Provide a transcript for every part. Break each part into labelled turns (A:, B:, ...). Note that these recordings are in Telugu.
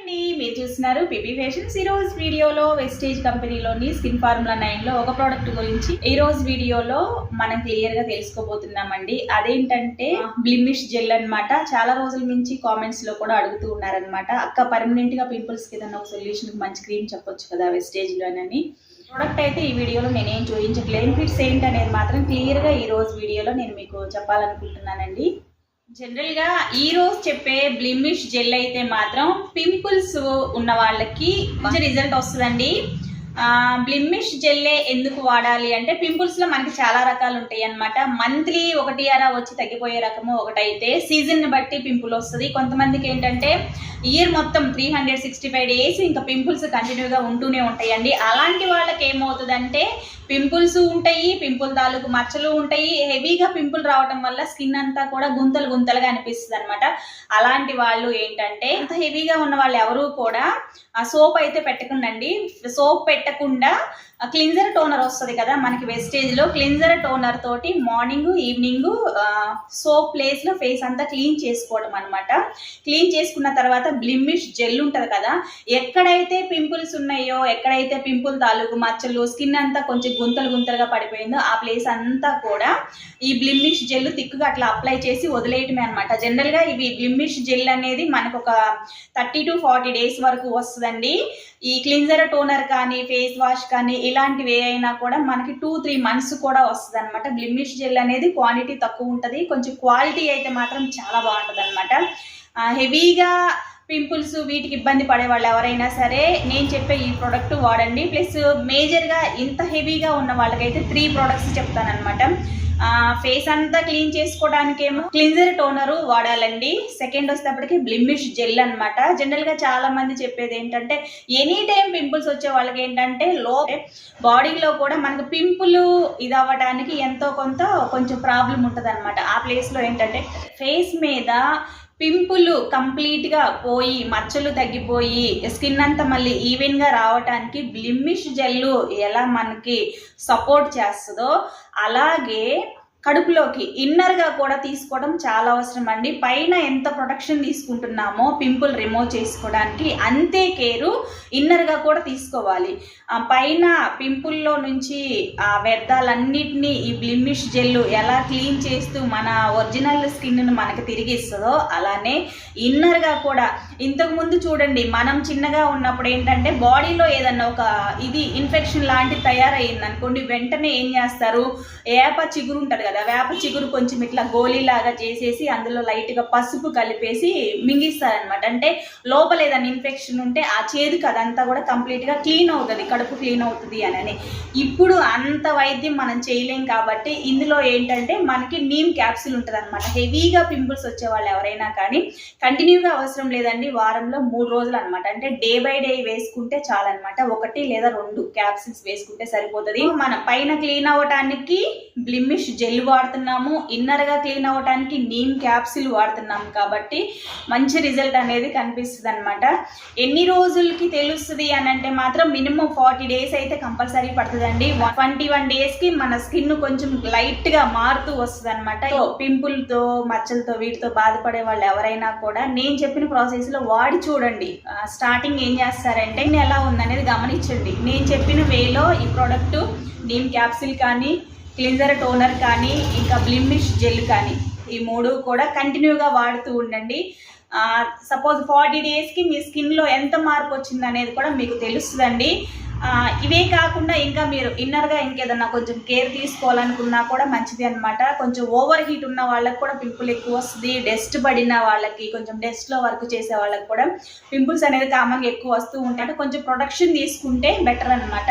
A: అండి మీరు చూస్తున్నారు పిపి ఫ్యాషన్స్. ఈ రోజు వీడియోలో వెస్టేజ్ కంపెనీలోని స్కిన్ ఫార్ములా నైన్లో ఒక ప్రోడక్ట్ గురించి. ఈ రోజు వీడియోలో మనం క్లియర్గా తెలుసుకోబోతున్నామండి. అదేంటంటే బ్లిమిష్ జెల్ అన్నమాట. చాలా రోజుల నుంచి కామెంట్స్లో కూడా అడుగుతూ ఉన్నారనమాట అక్క పర్మనెంట్గా పింపుల్స్కి ఏదైనా ఒక సొల్యూషన్ మంచి క్రీమ్ చెప్పొచ్చు కదా వెస్టేజ్ లోనని ప్రోడక్ట్ అయితే ఈ వీడియోలో నేనేం చూపించట్లేదు. బెనిఫిట్స్ ఏంటి అనేది మాత్రం క్లియర్గా ఈ రోజు వీడియోలో నేను మీకు చెప్పాలనుకుంటున్నానండి. జనరల్గా ఈ రోజు చెప్పే బ్లిమిష్ జెల్ అయితే మాత్రం పింపుల్స్ ఉన్న వాళ్ళకి మంచి రిజల్ట్ వస్తుందండి. బ్లిమ్మిష్ జెల్లే ఎందుకు వాడాలి అంటే పింపుల్స్లో మనకి చాలా రకాలు ఉంటాయి అన్నమాట. మంత్లీ ఒకటి అరా వచ్చి తగ్గిపోయే రకము ఒకటైతే సీజన్ బట్టి పింపుల్ వస్తుంది. కొంతమందికి ఏంటంటే ఇయర్ మొత్తం three hundred sixty five days ఇంకా పింపుల్స్ కంటిన్యూగా ఉంటూనే ఉంటాయండి. అలాంటి వాళ్ళకి ఏమవుతుందంటే పింపుల్స్ ఉంటాయి పింపుల్ తాలూకు మచ్చలు ఉంటాయి. హెవీగా పింపుల్ రావటం వల్ల స్కిన్ అంతా కూడా గుంతలు గుంతలుగా అనిపిస్తుంది అనమాట అలాంటి వాళ్ళు ఏంటంటే అంత హెవీగా ఉన్న వాళ్ళు ఎవరు కూడా సోప్ అయితే పెట్టకుండండి. సోప్ పెట్టకుండా క్లిన్జర్ టోనర్ వస్తుంది కదా మనకి వెస్టేజ్లో క్లిన్జర్ టోనర్ తోటి మార్నింగ్ ఈవినింగ్ సోప్ ప్లేస్లో ఫేస్ అంతా క్లీన్ చేసుకోవడం అనమాట క్లీన్ చేసుకున్న తర్వాత బ్లిమ్మిష్ జెల్ ఉంటుంది కదా ఎక్కడైతే పింపుల్స్ ఉన్నాయో ఎక్కడైతే పింపుల్ తాలూకు మచ్చలు స్కిన్ అంతా కొంచెం గుంతలు గుంతలుగా పడిపోయిందో ఆ ప్లేస్ అంతా కూడా ఈ బ్లిమ్మిష్ జెల్ తిక్కుగా అట్లా అప్లై చేసి వదిలేయటమే అనమాట జనరల్గా ఇవి బ్లిమ్మిష్ జెల్ అనేది మనకు ఒక థర్టీ టు ఫార్టీ డేస్ వరకు వస్తుందండి. ఈ క్లిన్జర్ టోనర్ కానీ ఫేస్ వాష్ కానీ ఇలాంటివి ఏ అయినా కూడా మనకి టూ త్రీ మంత్స్ కూడా వస్తుంది అనమాట బ్లిమిష్ జెల్ అనేది క్వాంటిటీ తక్కువ ఉంటుంది. కొంచెం క్వాలిటీ అయితే మాత్రం చాలా బాగుంటుంది అనమాట హెవీగా పింపుల్స్ వీటికి ఇబ్బంది పడే వాళ్ళు ఎవరైనా సరే నేను చెప్పే ఈ ప్రోడక్ట్ వాడండి. ప్లస్ మేజర్గా ఇంత హెవీగా ఉన్న వాళ్ళకైతే త్రీ ప్రోడక్ట్స్ చెప్తానమాట ఫేస్ అంతా క్లీన్ చేసుకోవడానికేమో క్లిన్జర్ టోనరు వాడాలండి. సెకండ్ వచ్చేటప్పటికి బ్లిమిష్ జెల్ అనమాట జనరల్గా చాలా మంది చెప్పేది ఏంటంటే ఎనీ టైం పింపుల్స్ వచ్చే వాళ్ళకి ఏంటంటే లో బాడీలో కూడా మనకు పింపుల్ ఇది అవ్వడానికి ఎంతో కొంత కొంచెం ప్రాబ్లం ఉంటుంది అనమాట ఆ ప్లేస్లో ఏంటంటే ఫేస్ మీద పింపుల్ కంప్లీట్గా పోయి మచ్చలు తగ్గిపోయి స్కిన్ అంతా మళ్ళీ ఈవెన్గా రావటానికి బ్లిమ్మిష్ జెల్లు ఎలా మనకి సపోర్ట్ చేస్తుందో అలాగే కడుపులోకి ఇన్నర్గా కూడా తీసుకోవడం చాలా అవసరం అండి. పైన ఎంత ప్రొటెక్షన్ తీసుకుంటున్నామో పింపుల్ రిమూవ్ చేసుకోవడానికి అంతే కేరు ఇన్నర్గా కూడా తీసుకోవాలి. పైన పింపుల్లో నుంచి ఆ వ్యర్థాలన్నిటినీ ఈ బ్లిమిష్ జెల్లు ఎలా క్లీన్ చేస్తూ మన ఒరిజినల్ స్కిన్ను మనకు తిరిగి ఇస్తుందో అలానే ఇన్నర్గా కూడా. ఇంతకుముందు చూడండి మనం చిన్నగా ఉన్నప్పుడు ఏంటంటే బాడీలో ఏదన్నా ఒక ఇది ఇన్ఫెక్షన్ లాంటిది తయారయ్యింది అనుకోండి వెంటనే ఏం చేస్తారు? ఏప చిగురు ఉంటుంది కదా. వేప చిగురు కొంచెం ఇట్లా గోళీలాగా చేసేసి అందులో లైట్గా పసుపు కలిపేసి మింగిస్తారనమాట అంటే లోపల ఏదైనా ఇన్ఫెక్షన్ ఉంటే ఆ చేదుకు అదంతా కూడా కంప్లీట్గా క్లీన్ అవుతుంది కడుపు క్లీన్ అవుతుంది అని ఇప్పుడు అంత వైద్యం మనం చేయలేం కాబట్టి ఇందులో ఏంటంటే మనకి నీమ్ క్యాప్సిల్ ఉంటుంది అనమాట హెవీగా పింపుల్స్ వచ్చేవాళ్ళు ఎవరైనా కానీ కంటిన్యూగా అవసరం లేదండి వారంలో మూడు రోజులు అనమాట అంటే డే బై డే వేసుకుంటే చాలన్నమాట. ఒకటి లేదా రెండు క్యాప్సిల్స్ వేసుకుంటే సరిపోతుంది. మన పైన క్లీన్ అవ్వటానికి బ్లిమిష్ జెల్ వాడుతున్నాము. ఇన్నర్గా క్లీన్ అవ్వటానికి నీమ్ క్యాప్సిల్ వాడుతున్నాము కాబట్టి మంచి రిజల్ట్ అనేది కనిపిస్తుంది అనమాట ఎన్ని రోజులకి తెలుస్తుంది అని అంటే మాత్రం మినిమం ఫార్టీ డేస్ అయితే కంపల్సరీ పడుతుందండి. ట్వంటీ వన్ డేస్కి మన స్కిన్ కొంచెం లైట్గా మారుతూ వస్తుంది అనమాట పింపుల్తో మచ్చలతో వీటితో బాధపడే వాళ్ళు ఎవరైనా కూడా నేను చెప్పిన ప్రాసెస్లో వాడి చూడండి. స్టార్టింగ్ ఏం చేస్తారంటే నేను ఎలా ఉందనేది గమనించండి. నేను చెప్పిన వేలో ఈ ప్రోడక్ట్ నీమ్ క్యాప్సిల్ కానీ క్లిన్జర్ టోనర్ కానీ ఇంకా బ్లిమిష్ జెల్ కానీ ఈ మూడు కూడా కంటిన్యూగా వాడుతూ ఉండండి. సపోజ్ ఫార్టీ డేస్కి మీ స్కిన్లో ఎంత మార్పు వచ్చింది అనేది కూడా మీకు తెలుస్తుందండి. ఇవే కాకుండా ఇంకా మీరు ఇన్నర్గా ఇంకేదన్నా కొంచెం కేర్ తీసుకోవాలనుకున్నా కూడా మంచిది అనమాట కొంచెం ఓవర్ హీట్ ఉన్న వాళ్ళకి కూడా పింపుల్ ఎక్కువ వస్తుంది. డస్ట్ పడిన వాళ్ళకి కొంచెం డస్ట్లో వర్క్ చేసే వాళ్ళకి కూడా పింపుల్స్ అనేది కామన్గా ఎక్కువ వస్తూ ఉంటాయి. కొంచెం ప్రొడక్షన్ తీసుకుంటే బెటర్ అనమాట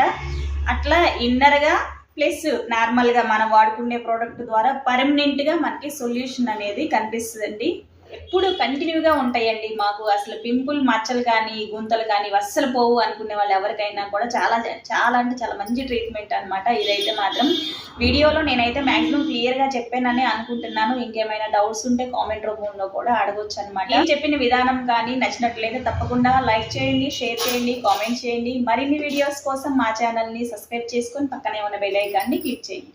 A: అట్లా ఇన్నర్గా ప్లస్ నార్మల్గా మనం వాడుకునే ప్రోడక్ట్ ద్వారా పర్మనెంట్గా మనకి సొల్యూషన్ అనేది కనిపిస్తుందండి. ఎప్పుడు కంటిన్యూగా ఉంటాయండి మాకు. అసలు పింపుల్ మచ్చలు కానీ గుంతలు కానీ అస్సలు పోవు అనుకునే వాళ్ళు ఎవరికైనా కూడా చాలా చాలా అంటే చాలా మంచి ట్రీట్మెంట్ అనమాట ఇదైతే మాత్రం వీడియోలో నేనైతే మ్యాక్సిమం క్లియర్గా చెప్పానని అనుకుంటున్నాను. ఇంకేమైనా డౌట్స్ ఉంటే కామెంట్ రూపంలో కూడా అడగొచ్చు అనమాట నేను చెప్పిన విధానం కానీ నచ్చినట్లయితే తప్పకుండా లైక్ చేయండి షేర్ చేయండి కామెంట్ చేయండి. మరిన్ని వీడియోస్ కోసం మా ఛానల్ని సబ్స్క్రైబ్ చేసుకొని పక్కనే ఉన్న బెల్ ఐకాన్ని క్లిక్ చేయండి.